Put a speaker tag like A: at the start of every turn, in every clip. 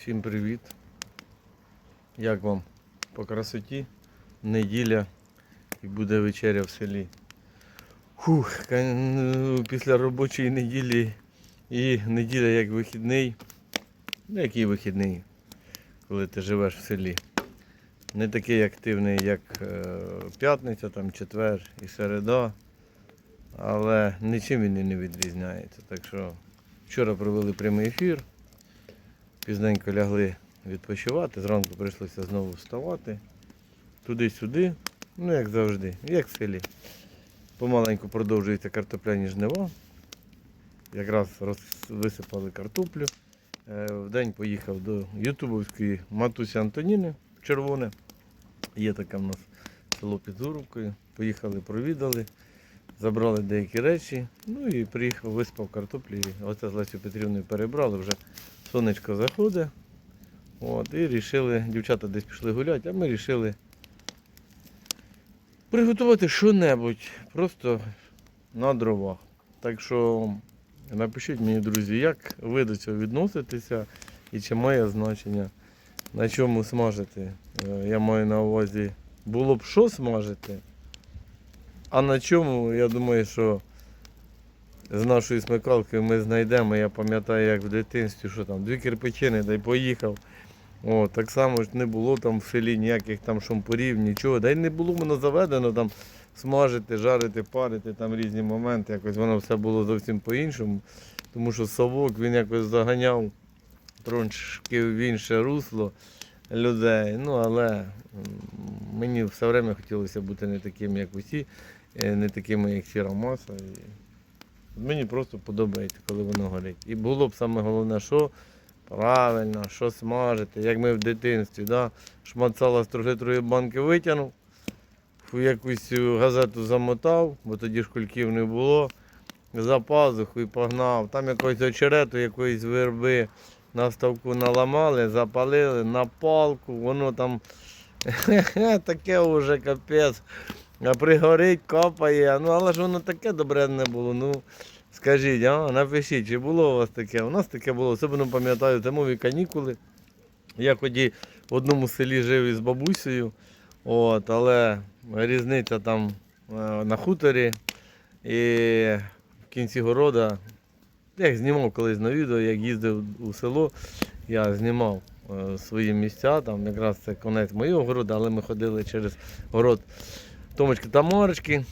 A: Всім привіт. Як вам по красоті? Неділя і буде вечеря в селі. Фух, після робочої неділі і неділя як вихідний. Ну, який вихідний, коли ти живеш в селі. Не такий активний, як е, п'ятниця, там четвер і середа. Але нічим він і не відрізняється. Так що вчора провели прямий ефір. Пізненько лягли відпочивати, зранку прийшлося знову вставати. Туди-сюди, ну як завжди, як в селі. Помаленьку продовжуються картопляні жнива. Якраз висипали картоплю. Е, Вдень поїхав до Ютубовської матусі Антоніни в Червоне. Є таке в нас село під Зурубкою. Поїхали, провідали, забрали деякі речі. Ну і приїхав, виспав картоплі. Оце з Лесю Петрівною перебрали, вже сонечко заходить. От, і рішили, дівчата десь пішли гуляти, а ми вирішили приготувати що-небудь просто на дровах. Так що напишіть мені, друзі, як ви до цього відноситеся і чи має значення, на чому смажити. Е, Я маю на увазі, було б що смажити, а на чому, я думаю, що з нашою смикалкою ми знайдемо. Я пам'ятаю, як в дитинстві, що там дві кирпичини, дай поїхав. О, так само ж не було там в селі ніяких там шампурів, нічого. Да й не було воно заведено там смажити, жарити, парити, там різні моменти. Якось воно все було зовсім по-іншому. Тому що совок він якось заганяв трошки в інше русло людей. Ну, але мені все время хотілося бути не таким, як усі, е, не такими, як сіра. Мені просто подобається, коли воно горить. І було б саме головне, що правильно, що смажити, як ми в дитинстві. Да? Шмат сала з трохи банки витягнув, в якусь газету замотав, бо тоді ж кульків не було. За пазуху і погнав. Там якогось очерету, якоїсь верби на ставку наламали, запалили на палку, воно там таке вже капець. А пригорить, копає. Ну, але ж воно таке добре не було. Ну, скажіть, а, напишіть, чи було у вас таке? У нас таке було, особливо пам'ятаю, зимові канікули. Я тоді в одному селі жив із бабусею, от, але різниця там е, на хуторі. І в кінці города, я знімав колись на відео, як їздив у село, я знімав е, свої місця, там якраз це конець моєго городу, але ми ходили через город Томочки та Марочки.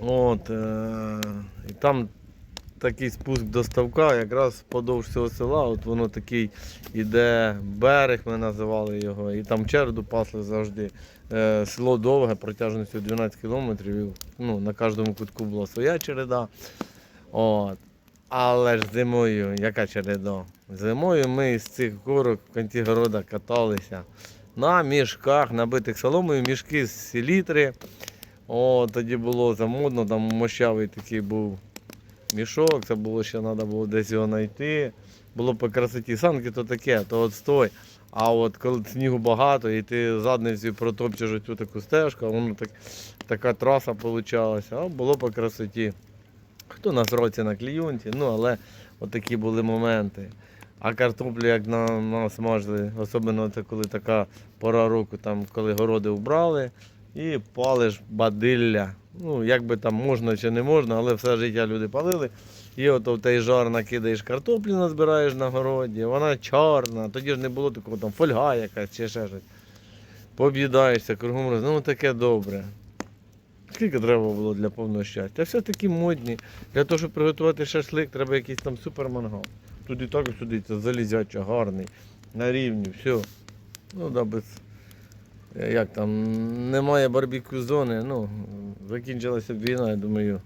A: От, е, і там такий спуск до ставка, якраз впродовж цього села, от воно такий іде берег, ми називали його, і там череду пасли завжди. Е, село довге, протяжністю 12 кілометрів. Ну, на кожному кутку була своя череда. От. Але ж зимою, яка череда? Зимою ми з цих горок в кінці города каталися на мішках, набитих соломою, мішки з селітри. О, тоді було замодно, там мощавий такий був мішок, це було ще треба було десь його знайти. Було по красоті санки, то таке, то от стой. А от коли снігу багато і ти задницею протопчеш оцю таку стежку, а воно так, така траса вийшла, а було по красоті. Хто на сроці на клієнті, ну але от такі були моменти. А картоплю як на, насмажили, особливо це коли така пора року, там, коли городи вбрали, і палиш бадилля. Ну, як би там можна чи не можна, але все життя люди палили. І от в той жар накидаєш картоплю, назбираєш на городі, вона чорна, тоді ж не було такого там фольга якась чи ще щось. Пооб'їдаєшся кругом роз. Ну таке добре. Скільки треба було для повного щастя? Все таки модні. Для того, щоб приготувати шашлик, треба якийсь там супермангал. Тут і так сюди, це залізяча, гарний, на рівні, все. Ну, да, без. Е, Як там, немає барбекю зони, ну, закінчилася війна, я думаю.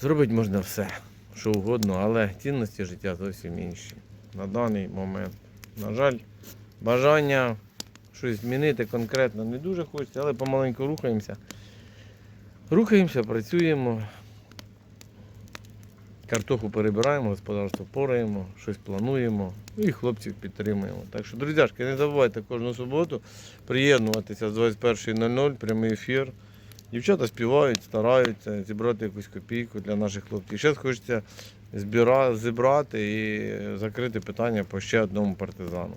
A: Зробити можна все, що угодно, але цінності життя зовсім інші. На даний момент. На жаль, бажання щось змінити конкретно не дуже хочеться, але помаленьку рухаємося. Рухаємося, працюємо. Картоху перебираємо, господарство пораємо, щось плануємо і хлопців підтримуємо. Так що, друзяшки, не забувайте кожну суботу приєднуватися з 21.00, прямий ефір. Дівчата співають, стараються зібрати якусь копійку для наших хлопців. Зараз хочеться зібрати і закрити питання по ще одному партизану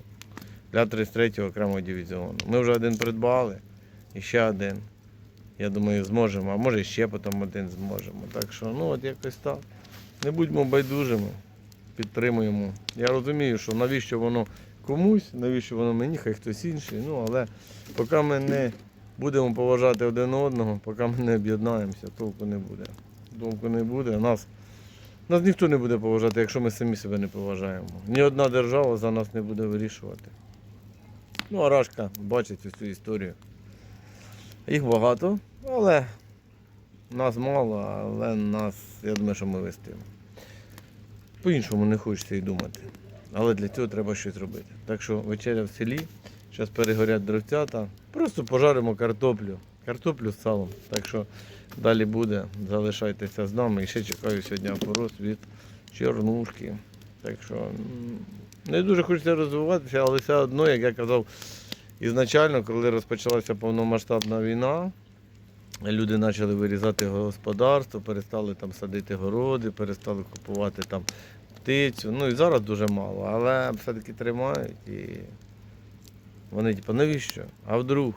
A: для 33-го окремого дивізіону. Ми вже один придбали і ще один. Я думаю, зможемо, а може ще потім один зможемо. Так що, ну от якось так. Не будьмо байдужими, підтримуємо. Я розумію, що навіщо воно комусь, навіщо воно мені, хай хтось інший. Ну, але поки ми не будемо поважати один одного, поки ми не об'єднаємося, толку не буде. Толку не буде. Нас, нас ніхто не буде поважати, якщо ми самі себе не поважаємо. Ні одна держава за нас не буде вирішувати. Ну, Арашка бачить цю історію. Їх багато, але нас мало, але нас, я думаю, що ми вистимо. По-іншому не хочеться і думати. Але для цього треба щось робити. Так що вечеря в селі, зараз перегорять дровцята, просто пожаримо картоплю. Картоплю з салом. Так що далі буде. Залишайтеся з нами. І ще чекаю сьогодні опорос від Чорнушки. Так що не дуже хочеться розвиватися, але все одно, як я казав, ізначально, коли розпочалася повномасштабна війна, люди почали вирізати господарство, перестали там садити городи, перестали купувати там птицю. Ну і зараз дуже мало, але все-таки тримають і вони, типу, навіщо? А вдруг?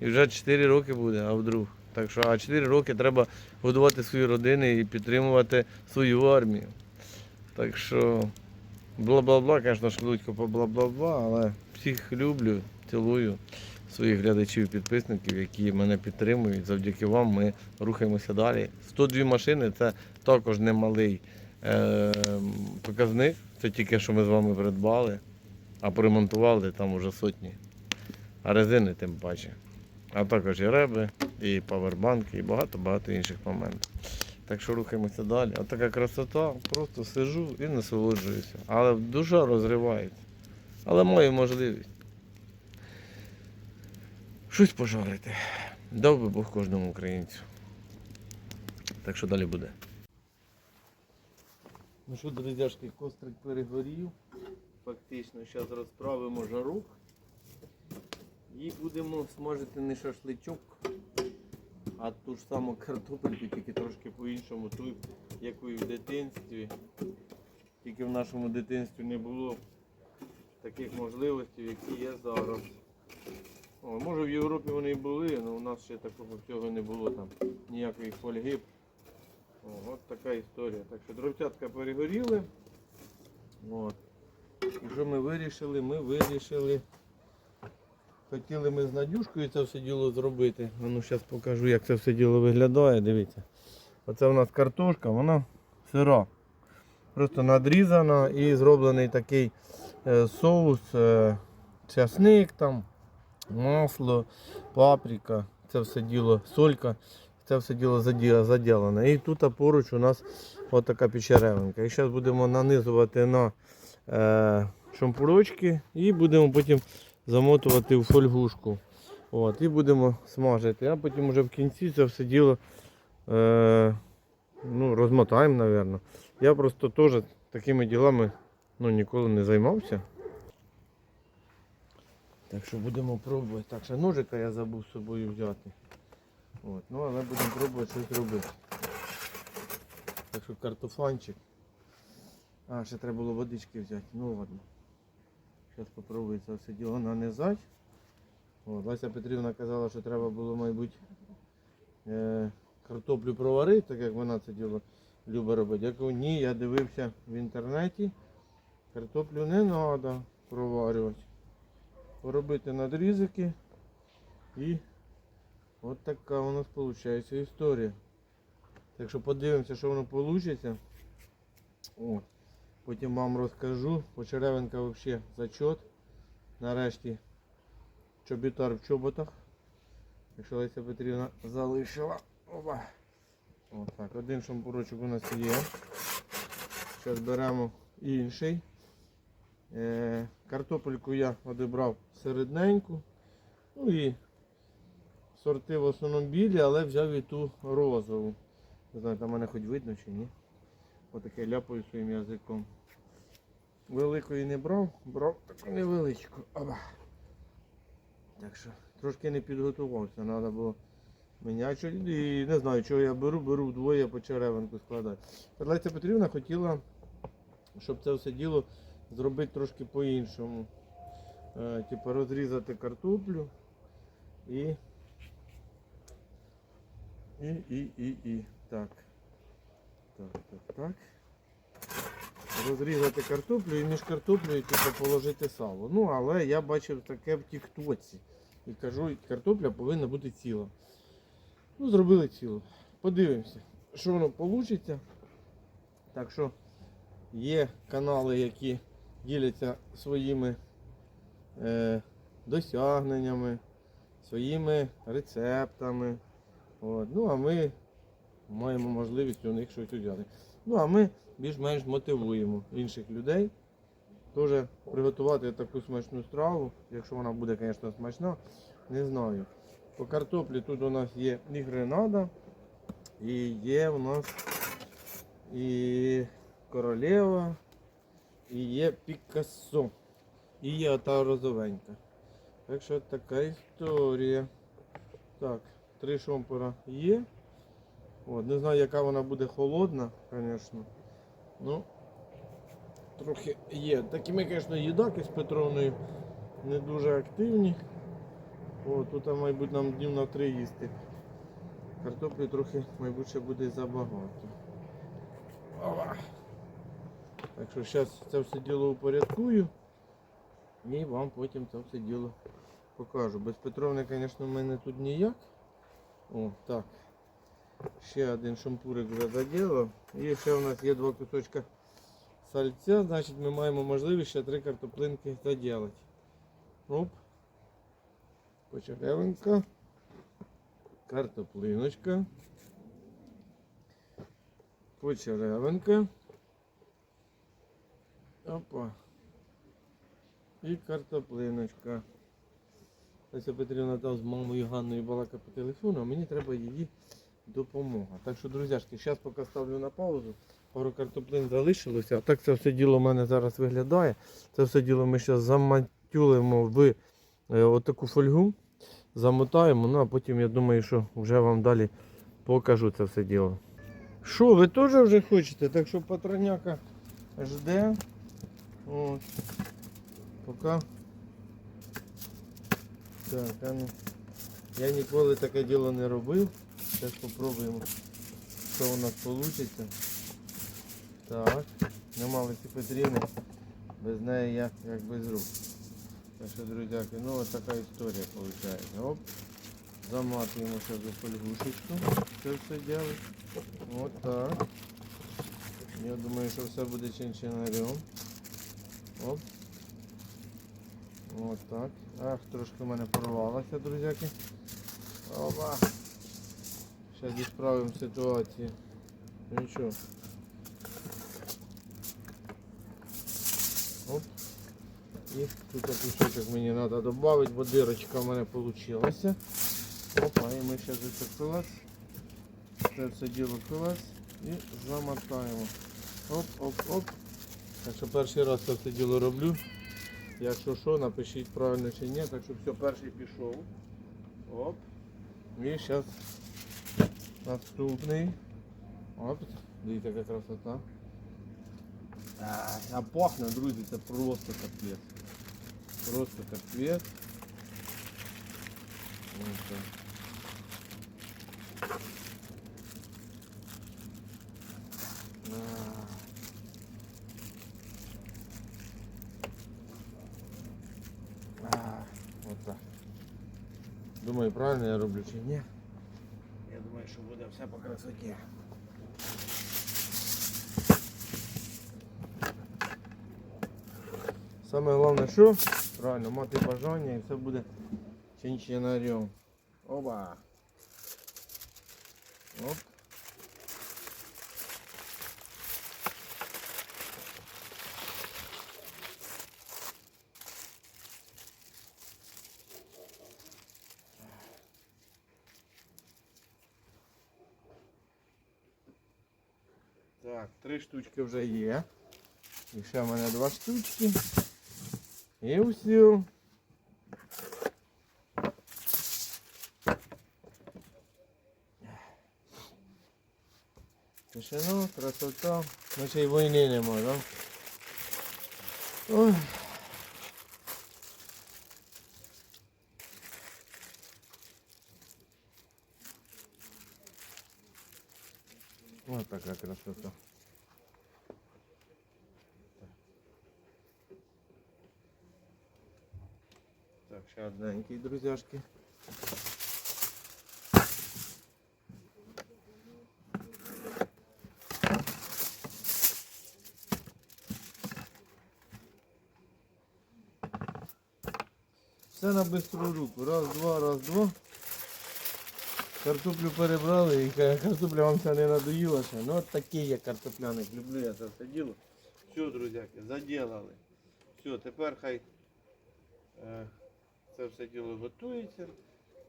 A: І вже 4 роки буде, а вдруг. Так що, а 4 роки треба годувати свої родини і підтримувати свою армію. Так що бла-бла-бла, звісно, швидко по бла-бла-бла, але всіх люблю, цілую своїх глядачів, підписників, які мене підтримують. Завдяки вам ми рухаємося далі. 102 машини це також немалий е, показник. Це тільки що ми з вами придбали, а поремонтували там уже сотні. А резини тим паче. А також і реби, і павербанки, і багато-багато інших моментів. Так що рухаємося далі. От така красота, просто сижу і насолоджуюся. Але душа розривається. Але маю можливість. Щось пожарити. Дав би Бог кожному українцю. Так що далі буде. Ну що, друзяшки, кострик перегорів. Фактично, зараз розправимо жарок. І будемо смажити не шашличок, а ту ж саму картопельку, тільки трошки по-іншому, ту, і в дитинстві. Тільки в нашому дитинстві не було таких можливостей, які є зараз. Може в Європі вони і були, але у нас ще такого всього не було там ніякої фольги. О, от така історія. Так що дровцятка перегоріли. От. І що ми вирішили? Ми вирішили. Хотіли ми з Надюшкою це все діло зробити. Ну, зараз покажу, як це все діло виглядає. Дивіться. Оце у нас картошка, вона сира. Просто надрізана і зроблений такий е, соус, е, часник там, масло, паприка, це все діло, солька, це все діло заділено. І тут поруч у нас отака печеревинка. І зараз будемо нанизувати на е, шампурочки і будемо потім замотувати в фольгушку. От, і будемо смажити. А потім вже в кінці це все діло е, ну, розмотаємо, мабуть. Я просто теж такими ділами ну, ніколи не займався. Так що будемо пробувати. Так, ще ножика я забув з собою взяти. От, ну, але будемо пробувати щось робити. Так що картофанчик. А, ще треба було водички взяти. Ну ладно. Зараз спробую це все діло нанизати. От, Леся Петрівна казала, що треба було, мабуть, е, картоплю проварити, так як вона це діло любить робити. Я кажу, ні, я дивився в інтернеті. Картоплю не треба проварювати. Поробити надрізики і от така у нас виходить історія. Так що подивимося, що воно вийде. От. Потім вам розкажу. Почеревенка взагалі зачет. Нарешті чобітар в чоботах. Якщо Леся Петрівна залишила. Опа. Отак, один шампурочок у нас є. Зараз беремо інший. Е, картопельку я одібрав середненьку. Ну і сорти в основному білі, але взяв і ту розову. Не знаю, там мене хоч видно чи ні. Отаке ляпаю своїм язиком. Великої не брав, брав таку невеличку. Оба. Так що трошки не підготувався, треба було Мінячу і не знаю, чого я беру, беру вдвоє по черевинку складаю. Леся Петрівна хотіла, щоб це все діло зробити трошки по-іншому. Е, типу розрізати картоплю і. І, і, і, і. Так. Так, так, так. Розрізати картоплю і між картоплею типу, положити сало. Ну, але я бачив таке в тіктоці. І кажу, картопля повинна бути ціла. Ну, зробили цілу. Подивимося, що воно вийде. Так що є канали, які діляться своїми е, досягненнями, своїми рецептами. От. Ну, а ми маємо можливість у них щось взяти. Ну, а ми більш-менш мотивуємо інших людей теж приготувати таку смачну страву, якщо вона буде, звісно, смачна, не знаю. По картоплі тут у нас є і гренада, і є у нас і королева, і є Пікассо, і є ота розовенька. Так що така історія. Так, три шомпора є. От, не знаю, яка вона буде холодна, звісно. Ну, трохи є. Такі ми, звісно, їдаки з Петровною не дуже активні. О, тут, мабуть, нам днів на три їсти. Картоплі трохи, мабуть, ще буде забагато. Ова. Так що зараз це все діло упорядкую і вам потім це все діло покажу. Без Петровни, звісно, в мене тут ніяк. О, так. Ще один шампурик вже заділав. І ще у нас є два кусочка сальця, значить ми маємо можливість ще три картоплинки заділати. Оп. Почеревинка. Картоплиночка. Почеревинка. Опа. І картоплиночка. Леся Петрівна там з мамою Ганною балака по телефону, а мені треба її допомога. Так що, друзяшки, зараз поки ставлю на паузу. Пару картоплин залишилося. А так це все діло в мене зараз виглядає. Це все діло ми зараз заматюлимо в е, отаку фольгу, замотаємо, ну а потім я думаю, що вже вам далі покажу це все діло. Що, ви теж вже хочете? Так що патроняка жде. От. Поки. Так, а ну. Я ніколи таке діло не робив. Зараз спробуємо, що у нас вийде. Так, нема Лесі Петрівни, без неї я як без рук. Так що, друзяки, ну ось така історія виходить. Оп. Заматуємо ще за фольгушечку. Це все діло. От так. Я думаю, що все буде чинчинарем. Оп. От так. Ах, трошки в мене порвалося, друзяки. Опа. Зараз відправимо ситуацію. Нічого. Оп. І тут кусочок мені треба додати, бо дирочка в мене вийшла. Опа, і ми зараз це клас. Це все діло клас і замотаємо. Оп-оп-оп. Так що перший раз це все діло роблю. Якщо що, напишіть правильно чи ні. Так що все, перший пішов. Оп. І зараз наступний. Оп. Дивіться, яка красота. А, пахне, друзі, це просто капець. Просто капець. Ось так. Думаю, правильно я роблю чи ні? Я думаю, що буде все по красоті. Саме головне, що правильно мати бажання і все буде чинчинарем. Оба. Оп. Три штучки вже є. І ще в мене два штучки. І усю. Тишину, красота. Наче й війни не да? Ой. Вот такая красота. Ще одненький, друзяшки. Все на бистру руку. Раз, два, раз, два. Картоплю перебрали і картопля вам це не надоїла ще. Ну от такий я картопляник. Люблю я це все діло. Все, друзяки, заділали. Все, тепер хай е, це все діло готується.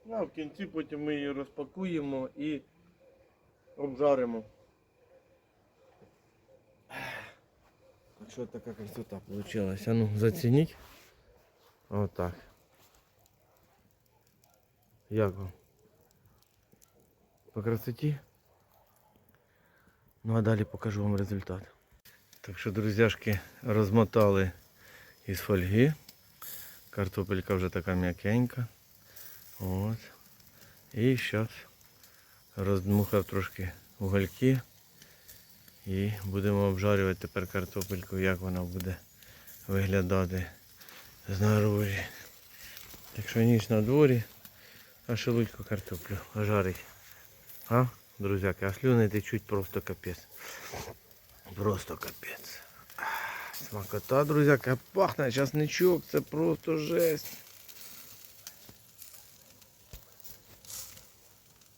A: Ну, а в кінці потім ми її розпакуємо і обжаримо. Так що така красота вийшла. Ну, зацініть. Отак. Як вам? По красоті? Ну а далі покажу вам результат. Так що, друзяшки, розмотали із фольги. Картопелька вже така м'якенька. От. І зараз роздмухав трошки угольки. І будемо обжарювати тепер картопельку, як вона буде виглядати знаружі. Якщо ніч на дворі, а шелудьку картоплю жарить. А, друзяки, а слюни течуть просто капець. Просто капець. Смакота, друзяка, пахне часничок, це просто жесть.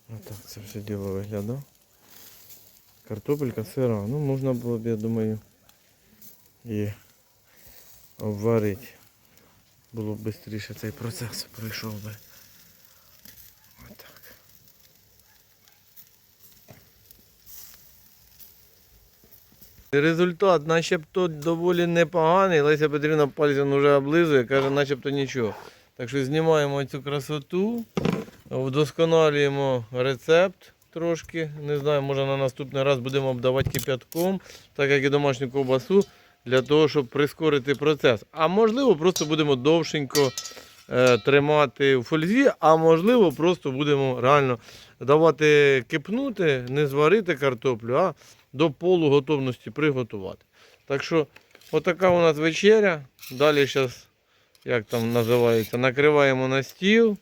A: Отак це все діло виглядає. Картопелька сира, ну можна було б, я думаю, і обварити. Було б швидше цей процес пройшов би. Результат начебто доволі непоганий. Леся Петрівна пальцем вже облизує, каже, начебто нічого. Так що знімаємо цю красоту, вдосконалюємо рецепт трошки. Не знаю, може на наступний раз будемо обдавати кип'ятком, так як і домашню ковбасу, для того, щоб прискорити процес. А можливо, просто будемо довшенько е, тримати в фользі, а можливо, просто будемо реально давати кипнути, не зварити картоплю, а до полуготовності приготувати. Так що, отака у нас вечеря. Далі зараз, як там називається, накриваємо на стіл,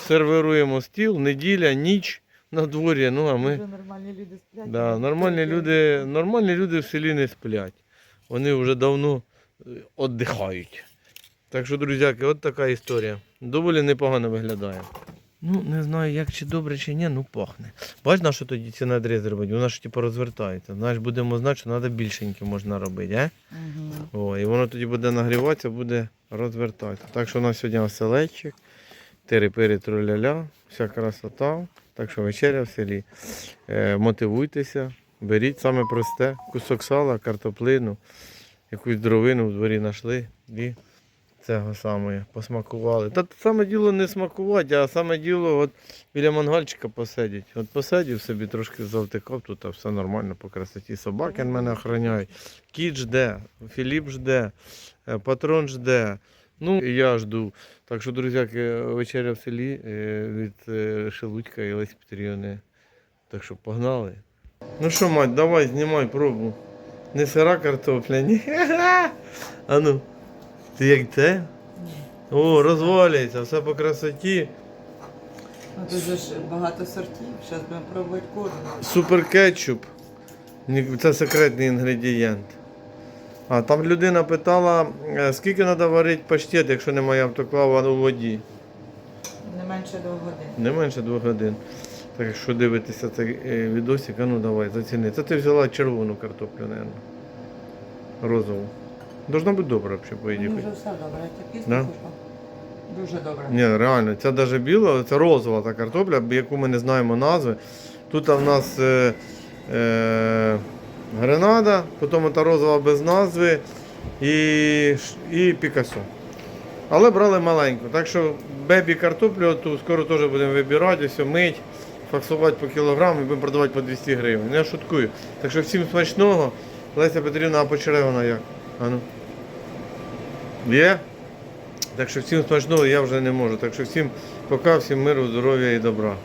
A: сервіруємо стіл, неділя, ніч на дворі. Ну, а ми...
B: Нормальні люди сплять.
A: Да, нормальні люди, нормальні люди в селі не сплять. Вони вже давно е, віддихають. Так що, друзяки, от така історія. Доволі непогано виглядає. Ну, не знаю, як чи добре, чи ні, ну пахне. Бач, на що тоді ці надріз робити? Вона ж типу розвертається. Знаєш, будемо знати, що треба більшеньке можна робити, а?
B: Мгм.
A: О, і воно тоді буде нагріватися, буде розвертатися. Так що у нас сьогодні оселедчик, тири-пири троля-ля, вся красота. Так що вечеря в селі. Е, мотивуйтеся, беріть саме просте, кусок сала, картоплину, якусь дровину в дворі знайшли і цього саме посмакували. Та саме діло не смакувати, а саме діло от біля мангальчика посидіть. От посидів собі трошки завтикав, тут а все нормально по красоті. Собаки мене охороняють. Кіт жде, Філіп жде, е, патрон жде. Ну, і я жду. Так що, друзяки, вечеря в селі е, від е, Шелудька і Лесі Петрівни. Так що погнали. Ну що, мать, давай, знімай пробу. Не сира картопля, ні. А ну. Ти як це? О, розвалюється, все по красоті.
B: Ну, тут же ж багато сортів. Зараз будемо пробувати кожен.
A: Супер кетчуп. Ні- Це секретний інгредієнт. А там людина питала, е, скільки треба варити паштет, якщо немає автоклава у воді.
B: Не менше двох годин.
A: Не менше двох годин. Так якщо дивитися цей е, відосик, а ну давай, заціни. Це ти взяла червону картоплю, мабуть. Розову. Должна бути добра, взагалі, по
B: Мені
A: ідеї.
B: вже все добре. Це
A: Да?
B: пісня Дуже добре.
A: Ні, реально, це навіть біла, це розова та картопля, яку ми не знаємо назви. Тут в нас е, е, гренада, потім та розова без назви і, і пікасо. Але брали маленьку. Так що бебі картоплю ту скоро теж будемо вибирати, все мить факсувати по кілограму і будемо продавати по 200 гривень. Я шуткую. Так що всім смачного. Леся Петрівна, а почеревана як? Ану. Є? Так що всім смачного я вже не можу. Так що всім пока, всім миру, здоров'я і добра.